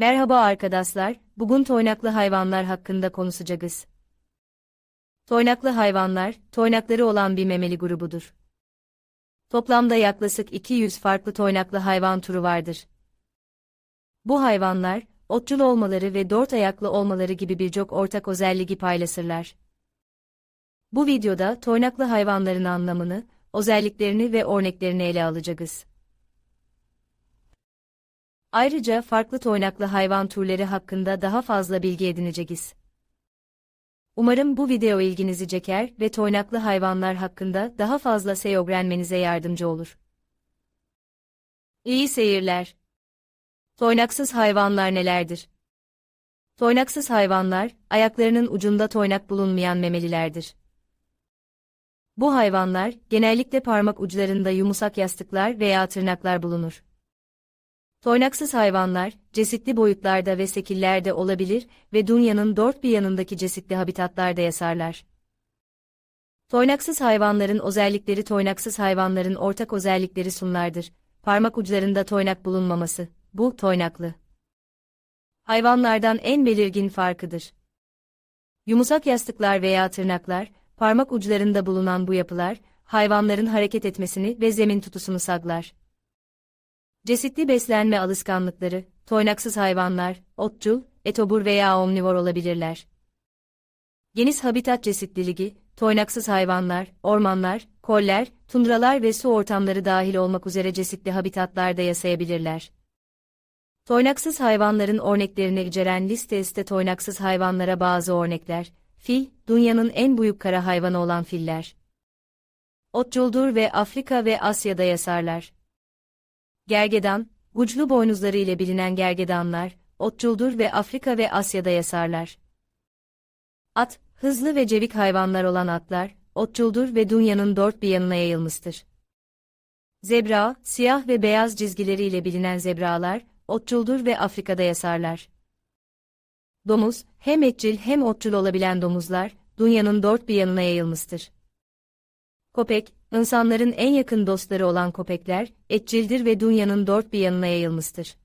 Merhaba arkadaşlar, bugün toynaklı hayvanlar hakkında konuşacağız. Toynaklı hayvanlar, toynakları olan bir memeli grubudur. Toplamda yaklaşık 200 farklı toynaklı hayvan türü vardır. Bu hayvanlar, otçul olmaları ve dört ayaklı olmaları gibi birçok ortak özelliği paylaşırlar. Bu videoda toynaklı hayvanların anlamını, özelliklerini ve örneklerini ele alacağız. Ayrıca farklı toynaklı hayvan türleri hakkında daha fazla bilgi edineceğiz. Umarım bu video ilginizi çeker ve toynaklı hayvanlar hakkında daha fazla şey öğrenmenize yardımcı olur. İyi seyirler. Toynaksız hayvanlar nelerdir? Toynaksız hayvanlar, ayaklarının ucunda toynak bulunmayan memelilerdir. Bu hayvanlar, genellikle parmak uçlarında yumuşak yastıklar veya tırnaklar bulunur. Toynaksız hayvanlar, cesitli boyutlarda ve şekillerde olabilir ve dünyanın dört bir yanındaki cesitli habitatlarda yaşarlar. Toynaksız hayvanların özellikleri toynaksız hayvanların ortak özellikleri sunlardır. Parmak uçlarında toynak bulunmaması, bu toynaklı. Hayvanlardan en belirgin farkıdır. Yumuşak yastıklar veya tırnaklar, parmak uçlarında bulunan bu yapılar, hayvanların hareket etmesini ve zemin tutusunu sağlar. Cesitli beslenme alışkanlıkları, toynaksız hayvanlar, otçul, etobur veya omnivor olabilirler. Geniş habitat çeşitliliği, toynaksız hayvanlar, ormanlar, koller, tundralar ve su ortamları dahil olmak üzere çeşitli habitatlarda yaşayabilirler. Toynaksız hayvanların örneklerini içeren listeste toynaksız hayvanlara bazı örnekler, fil, dünyanın en büyük kara hayvanı olan filler. Otçuldur ve Afrika ve Asya'da yaşarlar. Gergedan, uçlu boynuzları ile bilinen gergedanlar, otçuldur ve Afrika ve Asya'da yaşarlar. At, hızlı ve cevik hayvanlar olan atlar, otçuldur ve dünyanın dört bir yanına yayılmıştır. Zebra, siyah ve beyaz çizgileriyle bilinen zebralar, otçuldur ve Afrika'da yaşarlar. Domuz, hem etçil hem otçul olabilen domuzlar, dünyanın dört bir yanına yayılmıştır. Köpek, insanların en yakın dostları olan köpekler, etçildir ve dünyanın dört bir yanına yayılmıştır.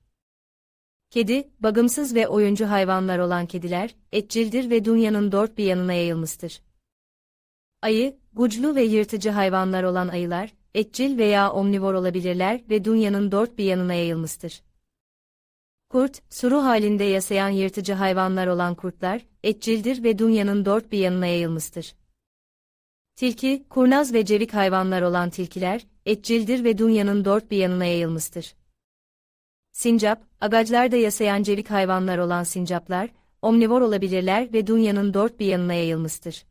Kedi, bagımsız ve oyuncu hayvanlar olan kediler, etçildir ve dünyanın dört bir yanına yayılmıştır. Ayı, guclu ve yırtıcı hayvanlar olan ayılar, etçil veya omnivor olabilirler ve dünyanın dört bir yanına yayılmıştır. Kurt, suru halinde yaşayan yırtıcı hayvanlar olan kurtlar, etçildir ve dünyanın dört bir yanına yayılmıştır. Tilki, kurnaz ve cevik hayvanlar olan tilkiler, etçildir ve dünyanın dört bir yanına yayılmıştır. Sincap, agaclarda yaşayan cevik hayvanlar olan sincaplar, omnivor olabilirler ve dünyanın dört bir yanına yayılmıştır.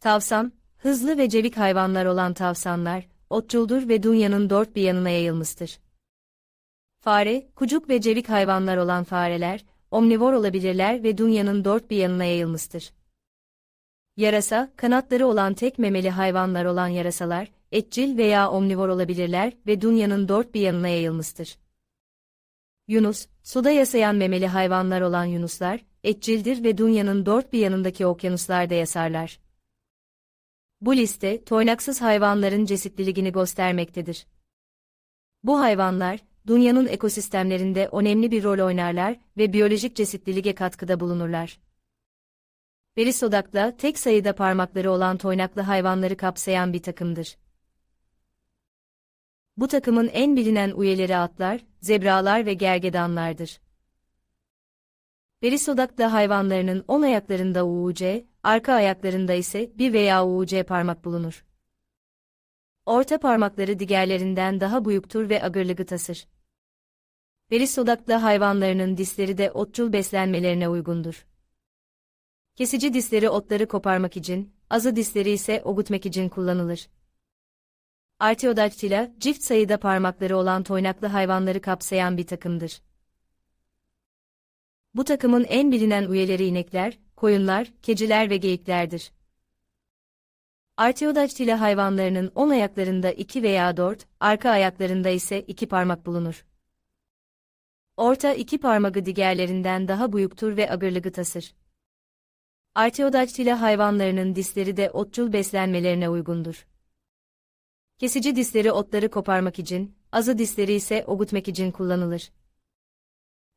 Tavsan, hızlı ve cevik hayvanlar olan tavsanlar, otçuldur ve dünyanın dört bir yanına yayılmıştır. Fare, kucuk ve cevik hayvanlar olan fareler, omnivor olabilirler ve dünyanın dört bir yanına yayılmıştır. Yarasa, kanatları olan tek memeli hayvanlar olan yarasalar, etçil veya omnivor olabilirler ve dünyanın dört bir yanına yayılmıştır. Yunus, suda yaşayan memeli hayvanlar olan yunuslar, etçildir ve dünyanın dört bir yanındaki okyanuslarda yaşarlar. Bu liste, toynaksız hayvanların çeşitliliğini göstermektedir. Bu hayvanlar, dünyanın ekosistemlerinde önemli bir rol oynarlar ve biyolojik çeşitliliğe katkıda bulunurlar. Berisodak'la tek sayıda parmakları olan toynaklı hayvanları kapsayan bir takımdır. Bu takımın en bilinen üyeleri atlar, zebralar ve gergedanlardır. Berisodak'ta hayvanlarının on ayaklarında UUC, arka ayaklarında ise bir veya UUC parmak bulunur. Orta parmakları diğerlerinden daha büyüktür ve ağırlığı tasır. Berisodak'ta hayvanlarının dişleri de otçul beslenmelerine uygundur. Kesici dişleri otları koparmak için, azı dişleri ise ogutmak için kullanılır. Artiodactyla, çift sayıda parmakları olan toynaklı hayvanları kapsayan bir takımdır. Bu takımın en bilinen üyeleri inekler, koyunlar, keciler ve geyiklerdir. Artiodactyla hayvanlarının on ayaklarında iki veya dört, arka ayaklarında ise iki parmak bulunur. Orta iki parmağı diğerlerinden daha büyüktür ve ağırlığı tasır. Artiodactyla hayvanlarının dişleri de otçul beslenmelerine uygundur. Kesici dişleri otları koparmak için, azı dişleri ise ogutmak için kullanılır.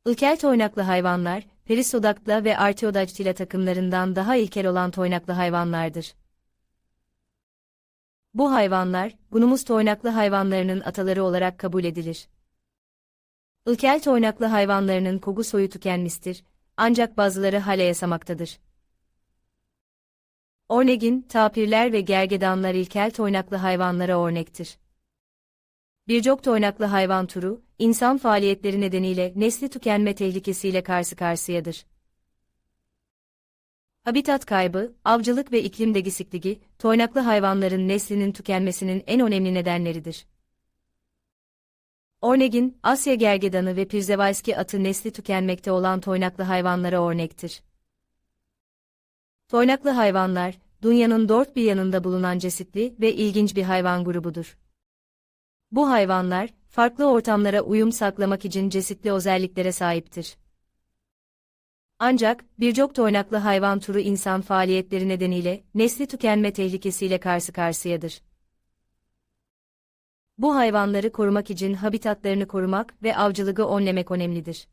İlkel toynaklı hayvanlar, Perisodactyla ve Artiodactyla takımlarından daha ilkel olan toynaklı hayvanlardır. Bu hayvanlar, günümüz toynaklı hayvanlarının ataları olarak kabul edilir. İlkel toynaklı hayvanlarının kogu soyu tükenmiştir, ancak bazıları hala yaşamaktadır. Ornegin, tapirler ve gergedanlar ilkel toynaklı hayvanlara örnektir. Birçok toynaklı hayvan türü, insan faaliyetleri nedeniyle nesli tükenme tehlikesiyle karşı karşıyadır. Habitat kaybı, avcılık ve iklim değişikliği, toynaklı hayvanların neslinin tükenmesinin en önemli nedenleridir. Ornegin, Asya gergedanı ve Przewalski atı nesli tükenmekte olan toynaklı hayvanlara örnektir. Toynaklı hayvanlar, dünyanın dört bir yanında bulunan çeşitli ve ilginç bir hayvan grubudur. Bu hayvanlar, farklı ortamlara uyum sağlamak için çeşitli özelliklere sahiptir. Ancak, birçok toynaklı hayvan türü insan faaliyetleri nedeniyle nesli tükenme tehlikesiyle karşı karşıyadır. Bu hayvanları korumak için habitatlarını korumak ve avcılığı önlemek önemlidir.